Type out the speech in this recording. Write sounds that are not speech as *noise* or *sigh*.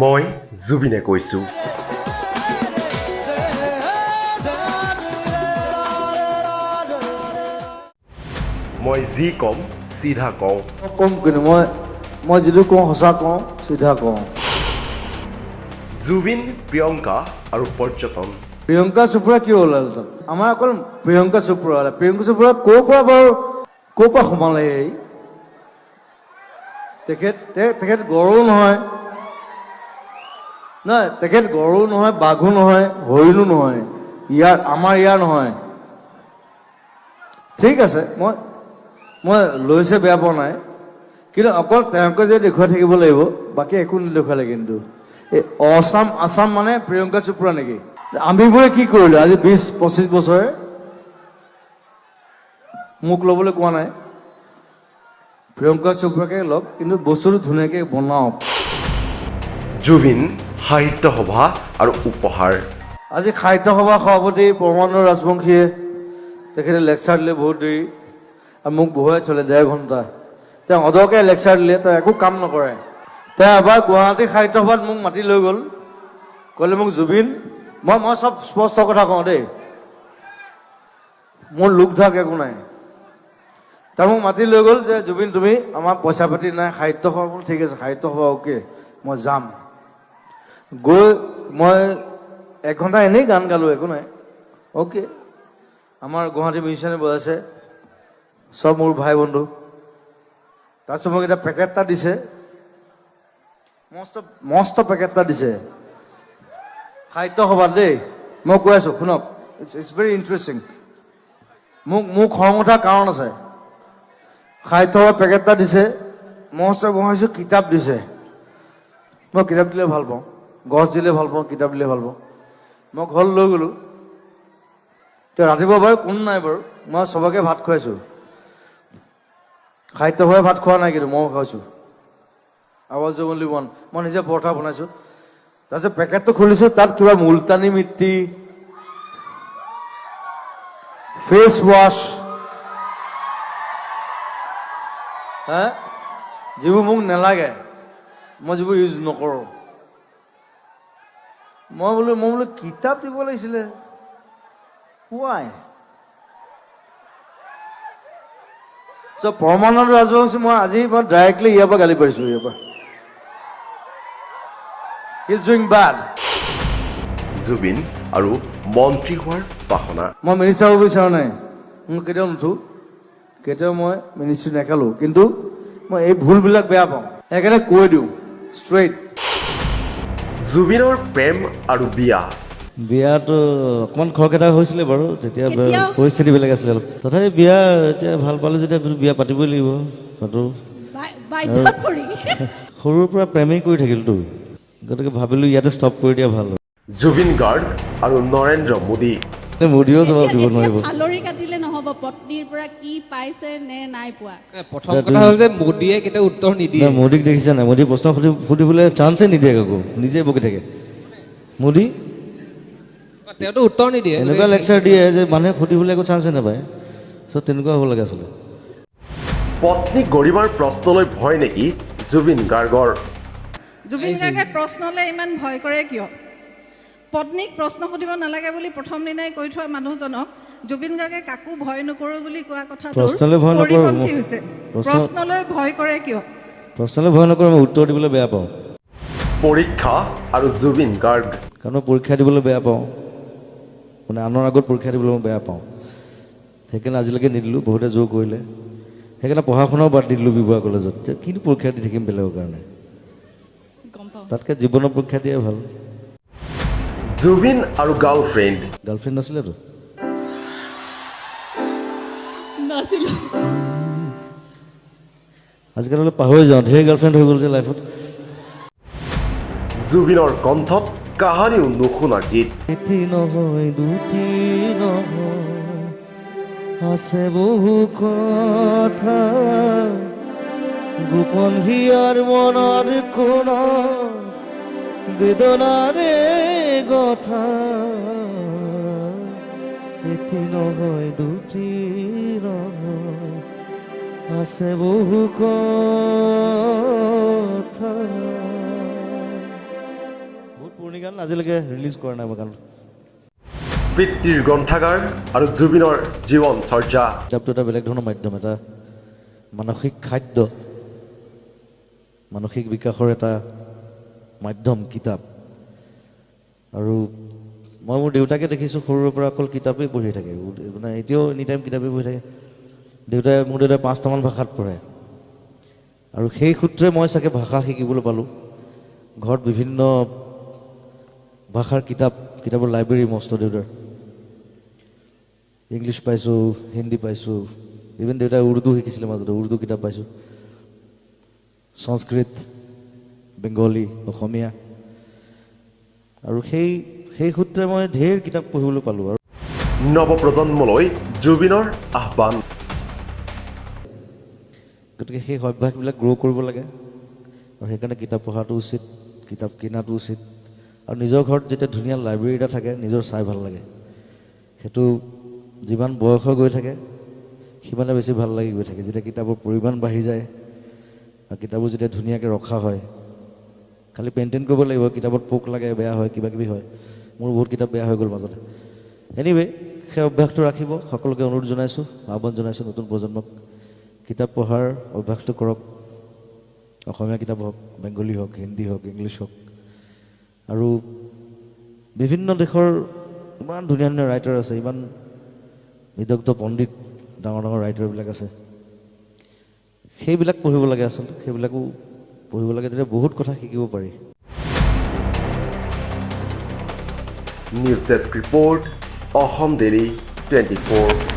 মই জুবিনে কৈছোঁ। মই যি ক'ম চিধা কওঁ। ক'ম কিন্তু মই মই যিটো কওঁ সঁচা কওঁ চিধা কওঁ। জুবিন প্ৰিয়ংকা আৰু পৰ্যটন। প্ৰিয়ংকা চোপ্ৰা কিয় ওলালে তাত? আমাৰ অকল প্ৰিয়ংকা চোপ্ৰা ওলালে প্ৰিয়ংকা চোপ্ৰা ক'ৰ পৰা বাৰু ক'ৰ পৰা সোমালে তেখেত তেখেত গড়ো নহয়। নহয় তেখেত গড়ো নহয় বাঘো নহয় হৰিণো নহয় ইয়াৰ আমাৰ ইয়াৰ নহয়। ঠিক আছে মই মই লৈছে বেয়া পোৱা নাই কিন্তু অকল তেওঁকে যে দেখুৱাই থাকিব লাগিব বাকী একো নেদেখুৱালে কিন্তু। এই অসাম আছাম মানে প্ৰিয়ংকা চোপ্ৰা নেকি? আমিবোৰে কি কৰিলো আজি বিছ পঁচিছ বছৰে মোক ল'বলৈ কোৱা নাই। প্ৰিয়ংকা চোপ্ৰাকে লওক কিন্তু বস্তুটো ধুনীয়াকৈ বনাওক। জুবিন সাহিত্য সভা আৰু উপহাৰ। আজি সাহিত্য সভা সভাপতি পৰমানন্দ ৰাজবংশীয়ে। তেখেতে লেকচাৰ দিলে বহুত দেৰি। আৰু মোক বহুৱাই চলে ডেৰ ঘণ্টা। তেওঁ অদৰকাৰী লেকচাৰ দিলে, তেওঁ একো কাম নকৰে। তেওঁ এবাৰ গুৱাহাটী সাহিত্য সভাত মোক মাতি লৈ গ'ল। ক'লে, মোক জুবিন, মই মই চব স্পষ্ট কথা কওঁ দেই। মোৰ লোক ঢাক একো নাই। তেওঁ মোক মাতি লৈ গ'ল যে, জুবিন, তুমি আমাৰ পইচা পাতি নাই সাহিত্য সভা ঠিক আছে সাহিত্য সভা অ'কে মই যাম। গৈ মই এঘণ্টা এনেই গান গালোঁ, একো নাই। অ'কে আমাৰ গুৱাহাটী মিউজিচিয়ানে বজাইছে, চব মোৰ ভাই বন্ধু। তাৰপিছত মোক এটা পেকেট এটা দিছে। মস্ত মস্ত পেকেট এটা দিছে। সাহিত্য সভাত দেই। মই কৈ আছোঁ, শুনক। ইটছ ইটছ ভেৰি ইণ্টাৰেষ্টিং মোক মোক খং উঠাৰ কাৰণ আছে। সাহিত্য সভাৰ পেকেট এটা দিছে। মস্ত বহাইছোঁ কিতাপ দিছে। মই কিতাপ দিলে ভালো পাওঁ। গছ দিলে ভালো পাওঁ, কিতাপ দিলে ভালো পাওঁ। মই ঘৰত লৈ গ'লোঁ। তো ৰাতিপুৱা বাৰু কোনো নাই বাৰু, মই চবকে ভাত খুৱাইছোঁ। সাহিত্য ভাত খোৱা নাই কিন্তু ময়ো খাইছোঁ। আৱাজ অনলি ওৱান মই নিজে পৰঠা বনাইছোঁ। তাৰপিছত পেকেটটো খুলিছোঁ, তাত কিবা মুলতানী মিট্টি ফেচ ৱাছ হা? যিবোৰ মোক নালাগে, মই যিবোৰ ইউজ নকৰোঁ। মই বোলো মই বোলো কিতাপ দিব লাগিছিলে। ৱাই চ' পৰমানন্দ ৰাজবংশী মই আজি মই ডাইৰেক্টলি ইয়াৰ পৰা গালি পাৰিছোঁ ইয়াৰ পৰা। ইজ ডুইং বেড জুবিন আৰু মন্ত্ৰী হোৱাৰ বাসনা। মই মিনিষ্টাৰ হ'ব বিচৰা নাই। মই কেতিয়াও নুঠো। কেতিয়াও মই মিনিষ্টাৰ নেখেলোঁ। কিন্তু মই এই ভুলবিলাক বেয়া পাওঁ। সেইকাৰণে কৈ দিওঁ। ষ্ট্ৰেইট জুবিনৰ প্ৰেম আৰু বিয়া। বিয়াটো অকণমান খৰখেদা হৈছিলে বাৰু তেতিয়া পৰিস্থিতি বেলেগ আছিলে অলপ। তথাপি বিয়া এতিয়া ভালো পালোঁ যেতিয়া বিয়া পাতিবই লাগিব পাতো। *laughs* সৰুৰ পৰা প্ৰেমেই কৰি থাকিলতো। গতিকে ভাবিলোঁ ইয়াতে ষ্টপ কৰি দিয়া ভালো জুবিন গাৰ্গ আৰু নৰেন্দ্ৰ মোদী। মোদীয়েও জবাব দিব নোৱাৰিব। নহ'ব পত্নীৰ পৰা কি পাইছে নে নাই পোৱা? প্ৰথম কথা হ'ল যে মোদীয়ে কেতিয়াও উত্তৰ নিদিয়ে। মোদীক দেখিছা নাই? মোদী প্ৰশ্ন সুধি সুধিবলৈ চান্সেই নিদিয়ে কাকো। নিজে বকি থাকে। মোদী? তেওঁতো উত্তৰ নিদিয়ে। এনেকুৱা লেকচাৰ দিয়ে যে মানুহে সুধিবলৈ একো চান্সেই নাপায়। চ' তেনেকুৱা হ'ব লাগে আচলতে। পত্নী গৰিমাৰ প্ৰশ্নলৈ ভয় নেকি জুবিন গাৰ্গৰ? জুবিন গাৰ্গে প্ৰশ্নলৈ ইমান ভয় কৰে কিয়? পত্নীক প্ৰশ্ন সুধিব নালাগে বুলি প্ৰথম দিনাই কৈ থোৱা মানুহজনক জুবিন গাৰ্গে কাকো ভয় নকৰোঁ বুলি কোৱা কথাটো প্ৰশ্নলৈ ভয় নকৰোঁ। হৈছে। প্ৰশ্নলৈ ভয় কৰে কিয়? প্ৰশ্নলৈ ভয় নকৰোঁ মই উত্তৰ দিবলৈ বেয়া পাওঁ। পৰীক্ষা আৰু জুবিন গাৰ্গ। কাৰণ মই পৰীক্ষা দিবলৈ বেয়া পাওঁ। মানে আনৰ আগত পৰীক্ষা দিবলৈ মই বেয়া পাওঁ। সেইকাৰণে আজিলৈকে নিদিলোঁ বহুতে জোৰ কৰিলে। সেইকাৰণে পঢ়া শুনাও বাদ দি দিলোঁ বি কলেজত। যে কিনো পৰীক্ষা দি থাকিম বেলেগৰ কাৰণে? তাতকৈ জীৱনৰ পৰীক্ষা দিয়াই ভালো। জুবিন আৰু গাৰ্লফ্ৰেণ্ড। গাৰ্লফ্ৰেণ্ড নাছিলেতো? নাছিলো আজিকালি অলপ পাহৰি যাওঁ ধেৰ গাৰ্লফ্ৰেণ্ড হৈ গ'ল যে লাইফত জুবিনৰ কণ্ঠত কাহানিও নুশুনা গীত। এটি নহয় দুটি নহয় আছে বহু কথা। গোপন হিয়াৰ মনৰ কোণ বেদনাৰে কথা এটি নহয় দুটি নহয় আছে বহু কথা। বহুত পুৰণি গান আজিলৈকে ৰিলিজ কৰা নাই মই গান পিতৃৰ গ্ৰন্থাগাৰ আৰু জুবিনৰ জীৱন চৰ্যা। কিতাপটো এটা বেলেগ ধৰণৰ মাধ্যম এটা মানসিক খাদ্য মানসিক বিকাশৰ এটা মাধ্যম কিতাপ। আৰু মই মোৰ দেউতাকে দেখিছোঁ সৰুৰে পৰা অকল কিতাপেই পঢ়ি থাকে। মানে এতিয়াও এনি টাইম কিতাপেই পঢ়ি থাকে। দেউতাই মোৰ দেউতাই পাঁচটামান ভাষাত পঢ়ে। আৰু সেই সূত্ৰে মই চাগে ভাষা শিকিবলৈ পালোঁ। ঘৰত বিভিন্ন ভাষাৰ কিতাপ কিতাপৰ লাইব্ৰেৰী মস্ত দেউতাৰ। ইংলিছ পাইছোঁ হিন্দী পাইছোঁ। ইভেন দেউতাই উৰ্দু শিকিছিলে মাজতে উৰ্দু কিতাপ পাইছোঁ। সংস্কৃত বেংগলী অসমীয়া। আৰু সেই সেই সূত্ৰে মই ঢেৰ কিতাপ পঢ়িবলৈ পালোঁ আৰু। নৱপ্ৰজন্মলৈ জুবিনৰ আহ্বান। গতিকে সেই অভ্যাসবিলাক গ্ৰ' কৰিব লাগে। আৰু সেইকাৰণে কিতাপ পঢ়াটো উচিত কিতাপ কিনাটো উচিত। আৰু নিজৰ ঘৰত যেতিয়া ধুনীয়া লাইব্ৰেৰী এটা থাকে নিজৰ চাই ভাল লাগে। সেইটো যিমান বয়স হৈ গৈ থাকে সিমানে বেছি ভাল লাগি গৈ থাকে। যেতিয়া কিতাপৰ পৰিমাণ বাঢ়ি যায় আৰু কিতাপবোৰ যেতিয়া ধুনীয়াকৈ ৰখা হয় খালি মেইনটেইন কৰিব লাগিব কিতাপত পোক লাগে বেয়া হয় কিবা কিবি হয়। মোৰ বহুত কিতাপ বেয়া হৈ গ'ল মাজতে। এনিৱে সেই অভ্যাসটো ৰাখিব। সকলোকে অনুৰোধ জনাইছোঁ আহ্বান জনাইছোঁ নতুন প্ৰজন্মক। কিতাপ পঢ়াৰ অভ্যাসটো কৰক। অসমীয়া কিতাপ হওক বেংগলী হওক হিন্দী হওক ইংলিছ হওক। আৰু বিভিন্ন দেশৰ ইমান ধুনীয়া ধুনীয়া ৰাইটাৰ আছে ইমান বিদগ্ধ পণ্ডিত ডাঙৰ ডাঙৰ ৰাইটাৰবিলাক আছে। সেইবিলাক পঢ়িব লাগে আচলতে সেইবিলাকো পঢ়িব লাগে তেতিয়া বহুত কথা শিকিব পাৰি। News desk report Ahom daily twenty four